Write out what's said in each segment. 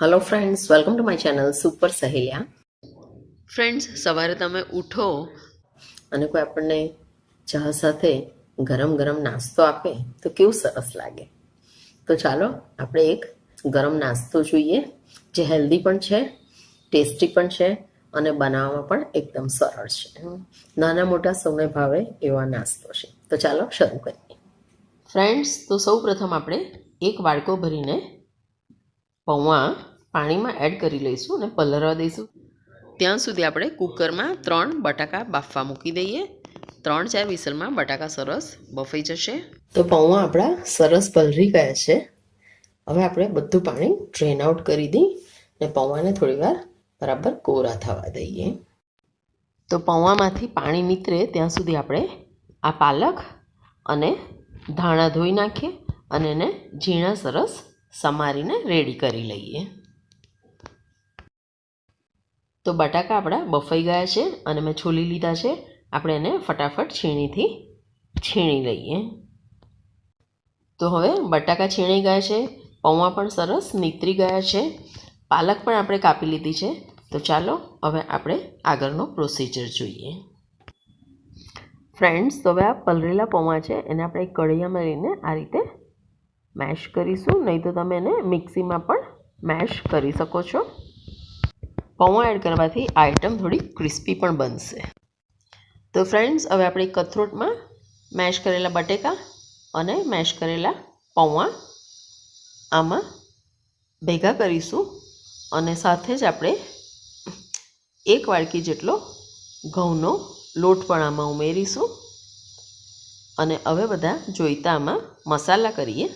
Hello friends welcome to my channel super Saheliya friends સવારે તમે ઉઠો. અને કોઈ આપણને ચા સાથે ગરમ ગરમ નાસ્તો આપે તો કેવું સરસ લાગે. તો ચાલો આપણે એક ગરમ નાસ્તો જોઈએ જે હેલ્ધી પણ છે ટેસ્ટી પણ છે અને બનાવવામાં પણ એકદમ સરળ છે. નાના મોટા સૌને ભાવે એવા નાસ્તો છે. તો ચાલો શરૂ કરીએ. ફ્રેન્ડ્સ તો સૌ પ્રથમ આપણે એક વાડકો ભરીને પૌવા પાણીમાં એડ કરી લઈશું અને પલળવા દઈશું. ત્યાં સુધી આપણે કુકરમાં ત્રણ બટાકા બાફવા મૂકી દઈએ. ત્રણ ચાર વિસલમાં બટાકા સરસ બફાઈ જશે. તો પૌવા આપણા સરસ પલરી ગયા છે. હવે આપણે બધું પાણી ડ્રેન આઉટ કરી દઈ અને પૌવાને થોડીવાર બરાબર કોરા થવા દઈએ. તો પૌવામાંથી પાણી નીતરે ત્યાં સુધી આપણે આ પાલક અને ધાણા ધોઈ નાખીએ અને એને ઝીણા સરસ સમારીને રેડી કરી લઈએ. તો બટાકા આપણા બફાઈ ગયા છે અને મેં છોલી લીધા છે. આપણે એને ફટાફટ છીણીથી છીણી લઈએ. તો હવે બટાકા છીણી ગયા છે. પૌવા પણ સરસ નીતરી ગયા છે. પાલક પણ આપણે કાપી લીધી છે. તો ચાલો હવે આપણે આગળનો પ્રોસિજર જોઈએ. ફ્રેન્ડ્સ તો હવે આ પલરેલા પૌવા છે એને આપણે એક કઢૈયામાં લઈને આ રીતે મેશ કરીશું, નહીં તો તમે એને મિક્સીમાં પણ મેશ કરી શકો છો. પૌવા એડ કરવાથી આ આઈટમ થોડી ક્રિસ્પી પણ બનશે. તો ફ્રેન્ડ્સ, હવે આપણે કથરોટમાં મેશ કરેલા બટેકા અને મેશ કરેલા પૌવા આમાં ભેગા કરીશું અને સાથે જ આપણે એક વાડકી જેટલો ઘઉંનો લોટ પણ આમાં ઉમેરીશું. અને હવે બધા જોઈતા આમાં મસાલા કરીએ.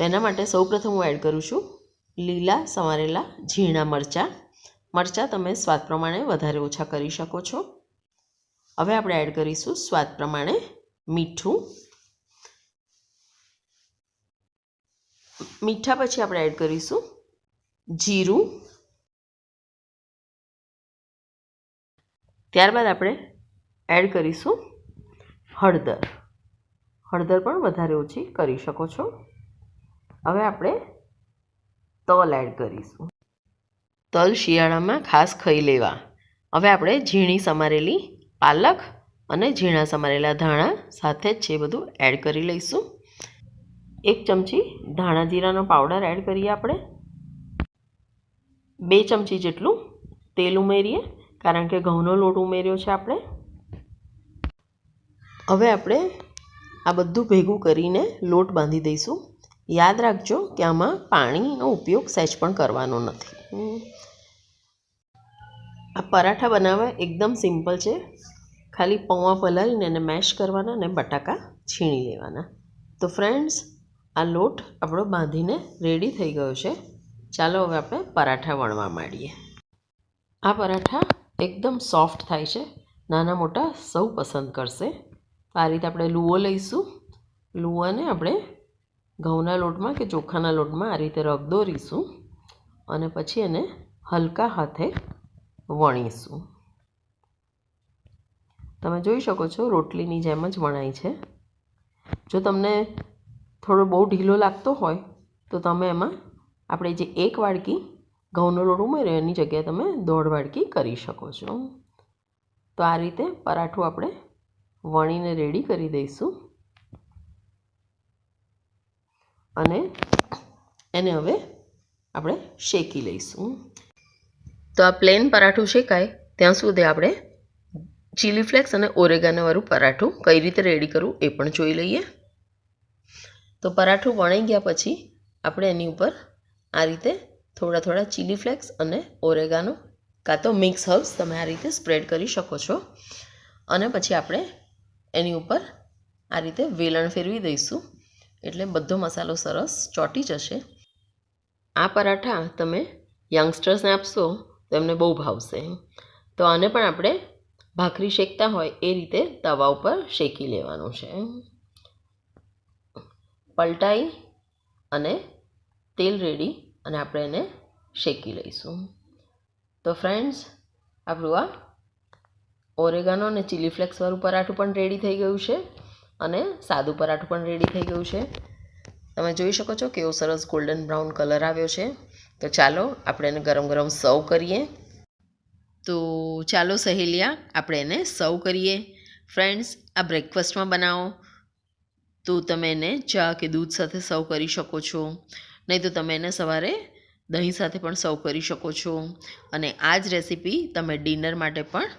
તો એના માટે સૌપ્રથમ હું એડ કરું છું લીલા સમારેલા ઝીણા મરચાં. મરચાં તમે સ્વાદ પ્રમાણે વધારે ઓછા કરી શકો છો. હવે આપણે એડ કરીશું સ્વાદ પ્રમાણે મીઠું. મીઠા પછી આપણે એડ કરીશું જીરું. ત્યારબાદ આપણે એડ કરીશું હળદર. હળદર પણ વધારે ઓછી કરી શકો છો. હવે આપણે તલ એડ કરીશું. તલ શિયાળામાં ખાસ ખાઈ લેવા. હવે આપણે ઝીણી સમારેલી પાલક અને ઝીણા સમારેલા ધાણા સાથે જ છે બધું એડ કરી લઈશું. એક ચમચી ધાણા જીરાનો પાવડર એડ કરીએ આપણે. બે ચમચી જેટલું તેલ ઉમેરીએ, કારણ કે ઘઉંનો લોટ ઉમેર્યો છે આપણે. હવે આપણે આ બધું ભેગું કરીને લોટ બાંધી દઈશું. યાદ રાખજો કે આમાં પાણીનો ઉપયોગ સહેજ પણ કરવાનો નથી. આ પરાઠા બનાવવા એકદમ સિમ્પલ છે. ખાલી પૌવા પલાળીને એને મેશ કરવાના અને બટાકા છીણી લેવાના. તો ફ્રેન્ડ્સ, આ લોટ આપણો બાંધીને રેડી થઈ ગયો છે. ચાલો હવે આપણે પરાઠા વણવા માંડીએ. આ પરાઠા એકદમ સોફ્ટ થાય છે. નાના મોટા સૌ પસંદ કરશે. આ રીતે આપણે લૂવો લઈશું. લૂવાને આપણે ઘઉંના લોટમાં કે ચોખાના લોટમાં આ રીતે રગ દોરીશું અને પછી એને હલકા હાથે વણીશું. તમે જોઈ શકો છો રોટલીની જેમ જ વણાય છે. જો તમને થોડો બહુ ઢીલો લાગતો હોય, તો તમે એમાં આપણે જે એક વાડકી ઘઉંનો લોટ ઉમેર્યો, એની જગ્યાએ તમે દોઢ વાડકી કરી શકો છો. તો આ રીતે પરાઠું આપણે વણીને રેડી કરી દઈશું. અને એને હવે આપણે શેકી લઈશું. તો આ પ્લેન પરાઠું શેકાય, ત્યાં સુધી આપણે ચીલી ફ્લેક્સ અને ઓરેગાનોવાળું પરાઠું કઈ રીતે રેડી કરવું એ પણ જોઈ લઈએ. તો પરાઠું વણાઈ ગયા પછી આપણે એની ઉપર આ રીતે થોડા થોડા ચીલી ફ્લેક્સ અને ઓરેગાનો કાં તો મિક્સ હર્બ્સ તમે આ રીતે સ્પ્રેડ કરી શકો છો. અને પછી આપણે એની ઉપર આ રીતે વેલણ ફેરવી દઈશું. એટલે બધો મસાલો સરસ ચોટી જશે. આ પરાઠા તમે યંગસ્ટર્સને આપશો તો એમને બહુ ભાવશે તો આને પણ આપણે ભાખરી શેકતા હોય એ રીતે તવા ઉપર શેકી લેવાનું છે પલટાઈ અને તેલ રેડી અને આપણે એને શેકી લઈશું. તો ફ્રેન્ડ્સ આપણું આ ઓરેગાનો અને ચીલી ફ્લેક્સવાળું પરાઠું પણ રેડી થઈ ગયું છે. અને સાદું પરાઠું પણ રેડી થઈ ગયું છે. તમે જોઈ શકો છો કેવો સરસ ગોલ્ડન બ્રાઉન કલર આવ્યો છે. તો ચાલો આપણે એને ગરમ ગરમ સર્વ કરીએ. તો ચાલો સહેલિયા, આપણે એને સર્વ કરીએ. ફ્રેન્ડ્સ આ બ્રેકફાસ્ટમાં બનાવો. તો તમે એને ચા કે દૂધ સાથે સર્વ કરી શકો છો. નહીં તો તમે એને સવારે દહીં સાથે પણ સર્વ કરી શકો છો. અને આ જ રેસીપી તમે ડિનર માટે પણ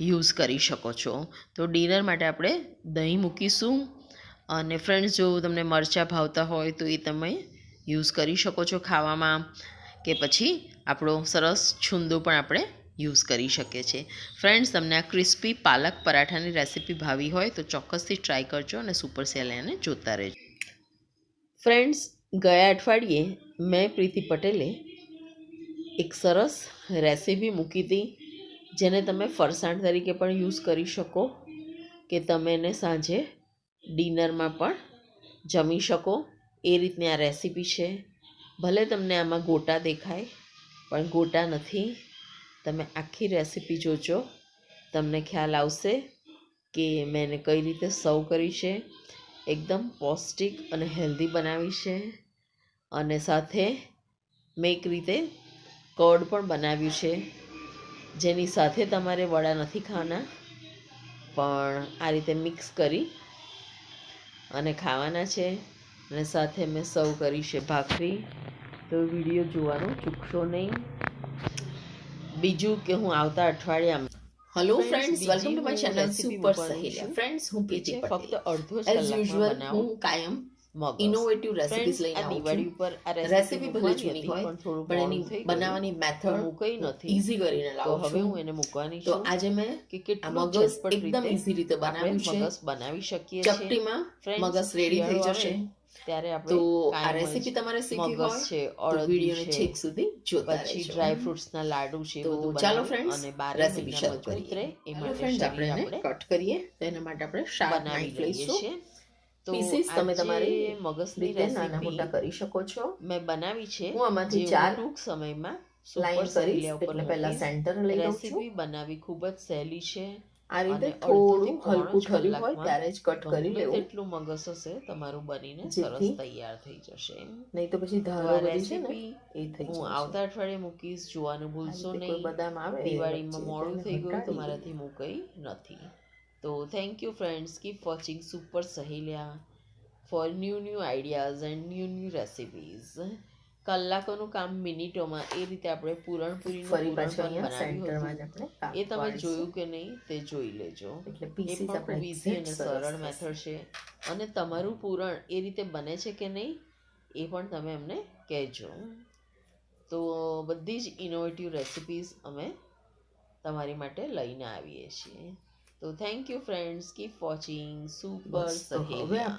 યુઝ કરી શકો છો. તો ડિનર માટે આપણે દહીં મૂકીશું અને ફ્રેન્ડ્સ, જો તમને મરચાં ભાવતા હોય તો એ તમે યુઝ કરી શકો છો ખાવામાં કે પછી આપણો સરસ છુંદો પણ આપણે યુઝ કરી શકીએ છીએ. ફ્રેન્ડ્સ, તમને આ ક્રિસ્પી પાલક પરાઠાની રેસીપી ભાવી હોય તો ચોક્કસથી ટ્રાય કરજો અને સુપર સેલેને જોતા રહેજો. ફ્રેન્ડ્સ, ગયા અઠવાડિયે મેં પ્રીતિ પટેલે એક સરસ રેસીપી મૂકી હતી. જેને તમે ફરસાણ તરીકે પણ યુઝ કરી શકો, કે તમે એને સાંજે ડિનરમાં પણ જમી શકો. એ રીતની આ રેસીપી છે. ભલે તમને આમાં ગોટા દેખાય, પણ ગોટા નથી. તમે આખી રેસીપી જોજો. તમને ખ્યાલ આવશે કે મેં એને કઈ રીતે સર્વ કરી છે. એકદમ પૌષ્ટિક અને હેલ્ધી બનાવી છે. અને સાથે મેં એક રીતે કર્ડ પણ બનાવ્યું છે. જેની સાથે તમારે વડા નથી ખાવાના પણ આ રીતે મિક્સ કરી અને ખાવાના છે અને સાથે મેં સર્વ કરી છે ભાખરી તો વીડિયો જોવાનું ચૂકશો નહીં બીજું કે હું આવતા અઠવાડિયામાં hello friends welcome to my channel super Saheliya friends હું પીજી ફક્ત અડધો જ કલાકમાં યુઝ્યુઅલ બનાવું. હું કાયમ. ઇનોવેટિવ રેસિપીઝ લઈને આવું દિવાળી ઉપર આ રેસીપી ભલે જૂની હોય પણ એની બનાવવાની મેથડ હું કઈ નથી. ઈઝી કરીને લાવું હવે હું એને મૂકવાની તો આજે મેં કે કેટલું મગજ એકદમ ઈઝી રીતે બનાવ્યું છે. મગસ બનાવી શકીએ છીએ. ચપટીમાં મગસ રેડી થઈ જશે. ત્યારે આપણે તો આ રેસીપી તમારે શીખવી હોય છે ઓર વિડીયોને છેક સુધી જોતા પછી ડ્રાય ડ્રાય ફ્રૂટ્સના લાડુ છે તો ચાલો ફ્રેન્ડ્સ અને બાર રેસીપી શરૂ કરીએ. એ માટે ફ્રેન્ડ્સ આપણે કટ કરીએ તેના માટે આપણે શાક બનાવી લઈશું. તો પીસીસ તમે તમારી મગજની રીતે નાના મોટા કરી શકો છો. મેં બનાવી છે હું આમાંથી ચાર ટૂંક સમયમાં લાઈન કરીશ એટલે પહેલા સેન્ટર લઈ લઉં છું. રેસીપી બનાવી ખૂબ જ સહેલી છે આ રીતે થોડું હલકું થયું હોય ત્યારે જ કટ કરી લેવું. તેટલું મગસ હશે તમારું બનીને સરસ તૈયાર થઈ જશે. નહીં તો પછી ધારો બધી છે ને એ થઈ હું આવતા અઠવાડિયે મૂકીશ જોવાનું ભૂલશો નહીં. બદામ આવે દિવાળીમાં મોડું થઈ ગયું તો હટાડી મારાથી મૂકાઈ નથી. તો thank you friends keep watching super Saheliya for new new ideas and new new recipes કલાકોનું કામ મિનિટોમાં એ રીતે આપણે પૂરણપૂરી ફરી પાછું પણ અહીંયા બનાવ્યું સેન્ટરમાં આપણે એ તમે જોયું કે નહીં તે જોઈ લેજો. એટલે પીસીસ પણ આપણે ઇઝી અને સરળ મેથડ છે. અને તમારું પૂરણ એ રીતે બને છે કે નહીં એ પણ તમે અમને કહેજો. તો બધી જ ઇનોવેટિવ રેસિપીઝ અમે તમારી માટે લઈને આવીએ છીએ. તો thank you friends keep watching super Saheli હવે આપણે